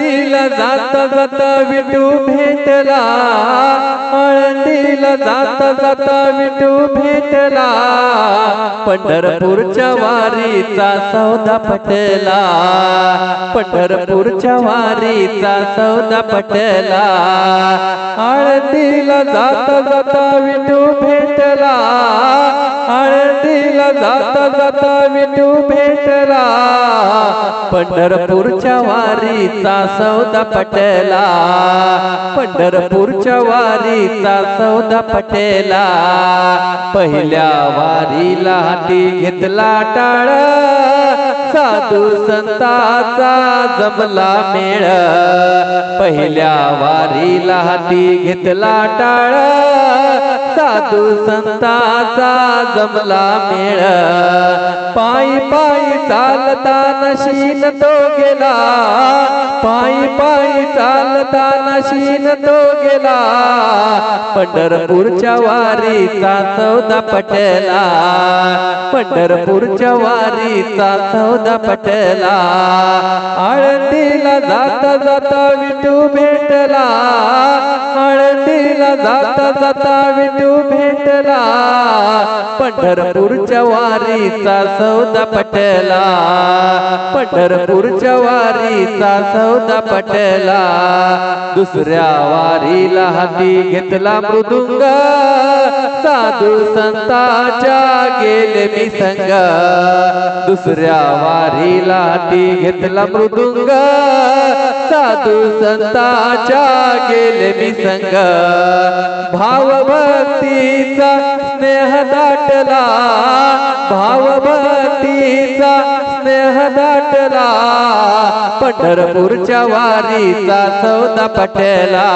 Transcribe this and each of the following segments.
आळंदीला जात जात विठू भेटला. आळंदीला जात जात विठू भेटला. पंढरपूरच्या वारीचा सौदा पटला. पंढरपूरच्या वारीचा सौदा पटला. आळंदीला जात जात विठू भेटला. आळंदीला जाता जाता विठू भेटला. पंढरपूरच्या वारीचा सौदा पटला. पंढरपूरच्या वारीचा सौदा पटेला. पहिल्या वारीला हाती घेतला टाळ. साधू संताचा जमला मेळ. पहिल्या वारीला हाती घेतला टाळ. साधू संताचा जमला मेळ. पायी पायी चालता नशीन तो गेला. पायी पायी चालता नशीन तो गेला. पंढरपूरच्या वारीचा सौदा पटला. पंढरपूरच्या वारीचा सौदा पटला. आळंदीला जाता जाता विठू भेटला. आळंदीला जाता जाता तू भेटला पंढरपूरच्या वारीचा सौदा पटला पंढरपूरच्या वारीचा सौदा पटला. दुसऱ्या वारीला हाती घेतला मृदुंग साधू संताच्या गेले मी संग दुसऱ्या वारीला हाती घेतला मृदुंग तू संताच्या गेले मी संग. भावभक्तीचा स्नेह दाटला. भावभक्तीचा स्नेह दाटला. पंढरपूरच्या वारीचा सौदा पटेला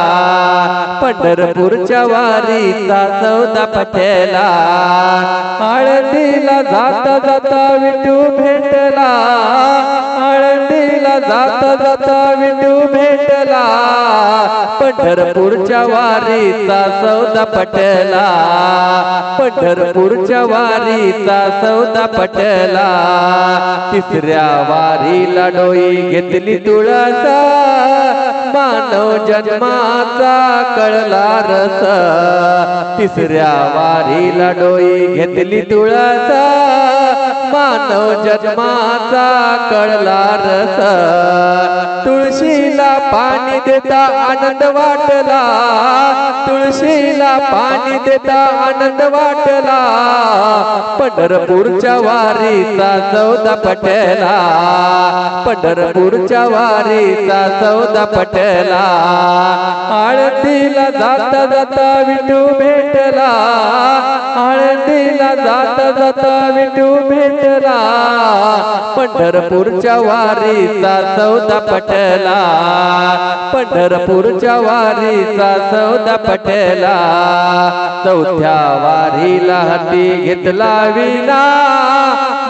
पंढरपूरच्या वारीचा सौदा पटेला आळंदीला जाता जाता विटू भेटला. आळंदीला जाता जाता विटू पटला. पंढरपूरच्या वारीचा सौदा पटला. पंढरपूरच्या वारीचा सौदा पटला. तिसऱ्या वारीला डोई घेतली तुळसा. मानव जन्माचा कळला रस. तिसऱ्या वारीला डोई घेतली तुळसा. मानव जन्माचा कळला रस. तुळशीला पाणी देता आनंद वाटला. तुळशीला पाणी देता आनंद वाटला. पंढरपूरच्या वारीचा चौदा पटला. पंढरपूरच्या वारीचा चौदा पटला. आळतीला जाता जाता विठू भेटला. आळंदीला जात जाता विठू भेटला पंढरपूरच्या वारीचा सौदा पटला पंढरपूरच्या वारीचा सौदा पटला चौथ्या वारीला हाती घेतला विना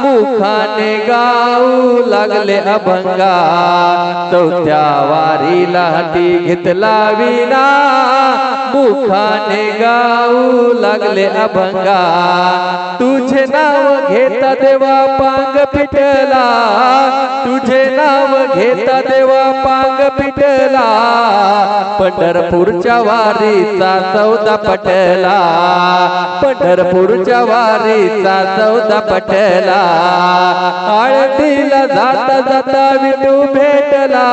मुखाने गाऊ लागले अभंगा. चौथ्या वारीला हाती घेतला विना मुखाने गाऊ लागले अभंगा. तुझे नाव घेता देवा पांग पिटला. तुझे नाव घेता देवा पांग पिटला. पंढरपूरच्या वारीचा चौदा पटला. पंढरपूरच्या वारीचा चौदा पटला. आळतीला जाता जाता विठू भेटला.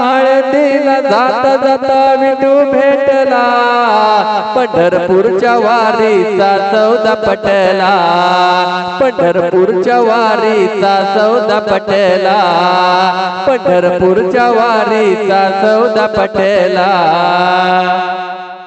आळतीला जाता जाता विठू पटला. पंढरपूरच्या वारीचा सौदा पटला. पंढरपूरच्या वारीचा सौदा पटला. पंढरपूरच्या वारीचा सौदा पटला.